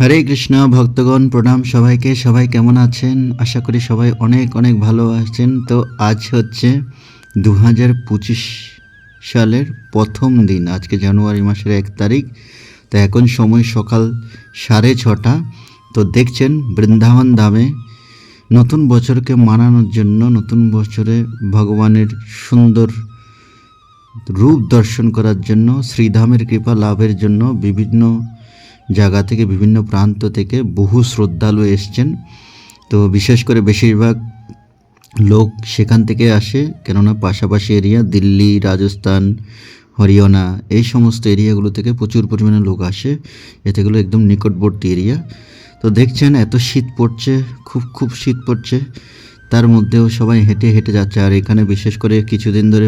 হরে কৃষ্ণ, ভক্তগণ, প্রণাম সবাইকে। সবাই কেমন আছেন? আশা করি সবাই অনেক অনেক ভালো আছেন। তো আজ হচ্ছে দু হাজার পঁচিশ সালের প্রথম দিন। আজকে জানুয়ারি মাসের এক তারিখ। তো এখন সময় সকাল সাড়ে ছটা। তো দেখছেন, বৃন্দাবন ধামে নতুন বছরকে মানানোর জন্য, নতুন বছরে ভগবানের সুন্দর রূপ দর্শন করার জন্য, শ্রীধামের কৃপা লাভের জন্য বিভিন্ন জায়গা থেকে বিভিন্ন প্রান্ত থেকে বহু শ্রদ্ধালু এসছেন। তো বিশেষ করে বেশিরভাগ লোক সেখান থেকে আসে, কেননা পাশাপাশি এরিয়া দিল্লি, রাজস্থান, হরিয়ানা এই সমস্ত এরিয়াগুলো থেকে প্রচুর পরিমাণে লোক আসে। এতেগুলো একদম নিকটবর্তী এরিয়া। তো দেখছেন এত শীত পড়ছে, খুব খুব শীত পড়ছে। তার মধ্যেও সবাই হেঁটে হেঁটে যাচ্ছে। আর এখানে বিশেষ করে কিছুদিন ধরে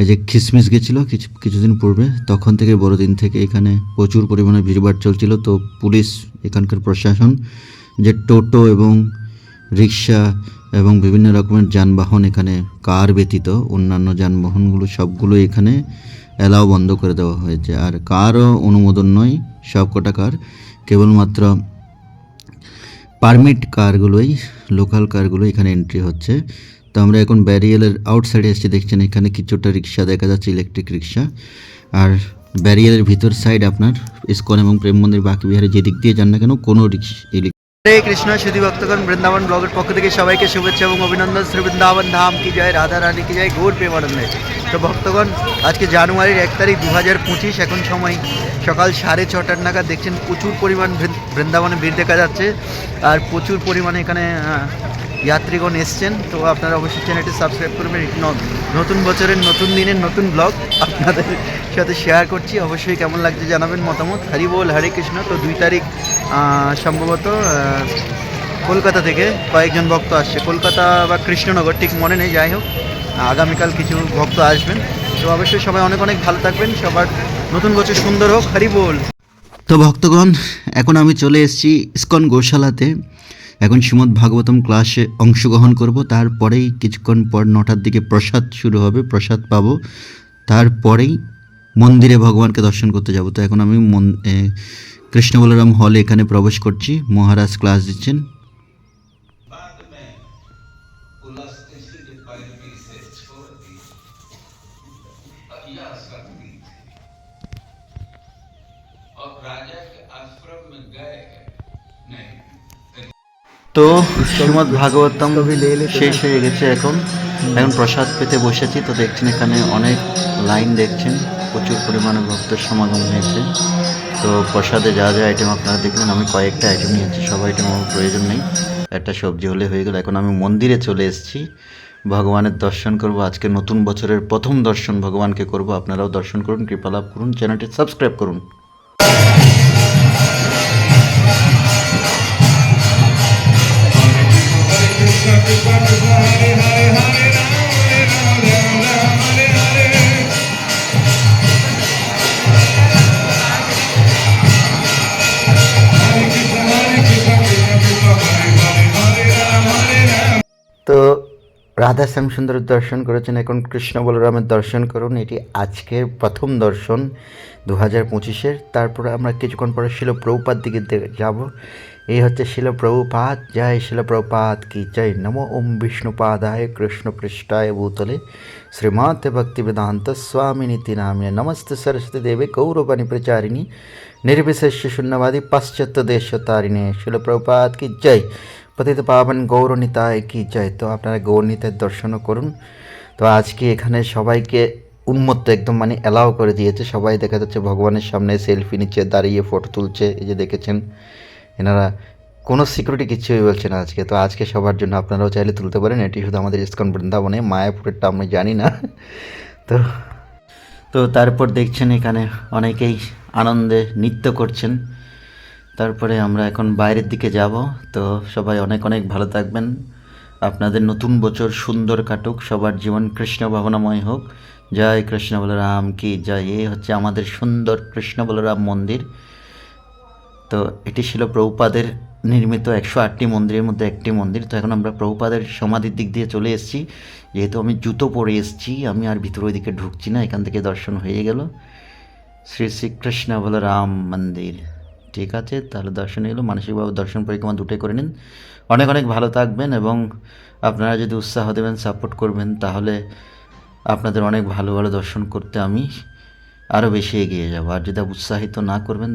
এই যে খিসমিস গেছিল, কিছু, কিছুদিন পূর্বে, তখন থেকে বড়দিন থেকে এখানে প্রচুর পরিমাণে ভিড়ভাড় চলছিল। তো পুলিশ, এখানকার প্রশাসন, যে টোটো এবং রিক্সা এবং বিভিন্ন রকমের যানবাহন এখানে কার ব্যতীত, অন্যান্য যানবাহনগুলো সবগুলো এখানে অ্যালাও বন্ধ করে দেওয়া হয়েছে। আর কারও অনুমোদন নয়, সবকটা কার। কেবলমাত্র পারমিট কারগুলোই লোকাল কারগুলো এখানে এন্ট্রি হচ্ছে। তো আমরা এখন ব্যারিয়েলের আউটসাইডে এসেছি, দেখছেন এখানে কিছুটা রিক্সা দেখা যাচ্ছে ইলেকট্রিক রিক্সা আর ব্যারিয়েলের ভিতর সাইড আপনার ইস্কন এবং প্রেম মন্দির, বাকি বিহারে যেদিক দিয়ে যান না কেন, কোনো রিক্সা হরে কৃষ্ণ সুধী ভক্তগণ, বৃন্দাবন ব্লগের পক্ষ থেকে সবাইকে শুভেচ্ছা এবং অভিনন্দন। শ্রী বৃন্দাবন ধাম কি জয়, রাধা রানী কি জয়, গৌর প্রেমানন্দে। তো ভক্তগণ, আজকে জানুয়ারির এক তারিখ দু হাজার পঁচিশ, এখন সময় সকাল সাড়ে ছটার নাগাদ দেখছেন প্রচুর পরিমাণ বৃন্দাবনে ভিড় দেখা যাচ্ছে আর প্রচুর পরিমাণে এখানে যাত্রীগণ এসছেন। তো আপনারা অবশ্যই চ্যানেলটি সাবস্ক্রাইব করবেন। নতুন বছরের, নতুন দিনের নতুন ব্লগ আপনাদের সাথে শেয়ার করছি। অবশ্যই কেমন লাগছে জানাবেন মতামত। হরি বল, হরে কৃষ্ণ। তো দুই তারিখ সম্ভবত কলকাতা থেকে কয়েকজন ভক্ত আসছে। কলকাতা বা কৃষ্ণনগর, ঠিক মনে নেই, যাই হোক। আগামীকাল কিছু ভক্ত আসবেন। তো অবশ্যই সবাই অনেক অনেক ভালো থাকবেন। সবার নতুন বছর সুন্দর হোক। হরি বল। তো ভক্তগণ, এখন আমি চলে এসেছি ইস্কন গোশালাতে। এখন শ্রীমদ ভাগবতম ক্লাসে অংশগ্রহণ করব। তারপরেই কিছুক্ষণ পর নটার দিকে প্রসাদ শুরু হবে। প্রসাদ পাবো। তারপরেই মন্দিরে ভগবানকে দর্শন করতে যাব। তো এখন আমি মন কৃষ্ণ বলরাম হলে এখানে প্রবেশ করছি। মহারাজ ক্লাস দিচ্ছেন। या शक्ति थी और राजा के आश्रम में गए नहीं তো শ্রীমদ ভাগবতম শেষ হয়ে গেছে এখন এখন প্রসাদ পেতে বসেছি তো দেখছেন এখানে অনেক লাইন দেখছেন প্রচুর পরিমাণে ভক্তের সমাগম হয়েছে তো প্রসাদে যা যা আইটেম আপনারা দেখলেন আমি কয়েকটা আইটেম নিয়েছি সব আইটেম আমার প্রয়োজন নেই একটা সবজি হলে হয়ে গেল এখন আমি মন্দিরে চলে এসেছি ভগবানের দর্শন করব। আজকে নতুন বছরের প্রথম দর্শন ভগবানকে করব। আপনারাও দর্শন করুন কৃপালাভ করুন। চ্যানেলটি সাবস্ক্রাইব করুন। রাধা শ্যামসুন্দর দর্শন করেছেন এখন কৃষ্ণ বলরামের দর্শন করুন। এটি আজকের প্রথম দর্শন দু হাজার পঁচিশের। তারপরে আমরা কিছুক্ষণ পরে শিলপ্রভুপাত দিকে যাব। এই হচ্ছে শিলপ্রভুপাত জয় শিলপ্রভুপাত কি জয়। নম ওম বিষ্ণুপাদায় কৃষ্ণ পৃষ্ঠায় ভূতলে শ্রীমাতে ভক্তি বেদান্ত স্বামিনীতি নামে নমস্তে সরস্বতী দেবে গৌরবাণী প্রচারিণী। নির্বিশেষ শূন্যবাদী পাশ্চাত্য দেশ তারিণী শিলপ্রভুপাত কি জয়। পতিত পাবন গৌরনিতায় কি জয়। তো আপনারা গৌরনিতায় দর্শনও করুন। তো আজকে এখানে সবাইকে উন্মত্ত একদম মানে অ্যালাউ করে দিয়েছে। সবাই দেখা যাচ্ছে ভগবানের সামনে সেলফি নিচ্ছে, দাঁড়িয়ে ফটো তুলছে, এই যে দেখেছেন? এনারা কোনো সিকিউরিটি কিছুই বলছে না আজকে। তো আজকে সবার জন্য আপনারাও চাইলে তুলতে পারেন। এটি শুধু আমাদের ইস্কন বৃন্দাবনে, মায়াপুরেরটা আমি জানি না। তো তো তারপর দেখছেন এখানে অনেকেই আনন্দে নৃত্য করছেন। তারপরে আমরা এখন বাইরের দিকে যাব। তো সবাই অনেক অনেক ভালো থাকবেন। আপনাদের নতুন বছর সুন্দর কাটুক। সবার জীবন কৃষ্ণ ভাবনাময় হোক। জয় কৃষ্ণ বলরাম কি জয়। এই হচ্ছে আমাদের সুন্দর কৃষ্ণ বলরাম মন্দির। তো এটি ছিল প্রভুপাদের নির্মিত একশো আটটি মন্দিরের মধ্যে একটি মন্দির। তো এখন আমরা প্রভুপাদের সমাধির দিক দিয়ে চলে এসেছি। যেহেতু আমি জুতো পরে এসেছি, আমি আর ভিতরে ওইদিকে ঢুকছি না। এখান থেকে দর্শন হয়ে গেল। শ্রী শ্রীকৃষ্ণ বলরাম মন্দির। ঠিক আছে, তাহলে দর্শন এলো। মানসিকভাবে দর্শন পরিক্রমা দুটোই করে নিন। অনেক অনেক ভালো থাকবেন এবং আপনারা যদি উৎসাহ দেবেন সাপোর্ট করবেন, তাহলে আপনাদের অনেক ভালো ভালো দর্শন করতে আমি আরও বেশি এগিয়ে যাব। আর যদি উৎসাহিত না করবেন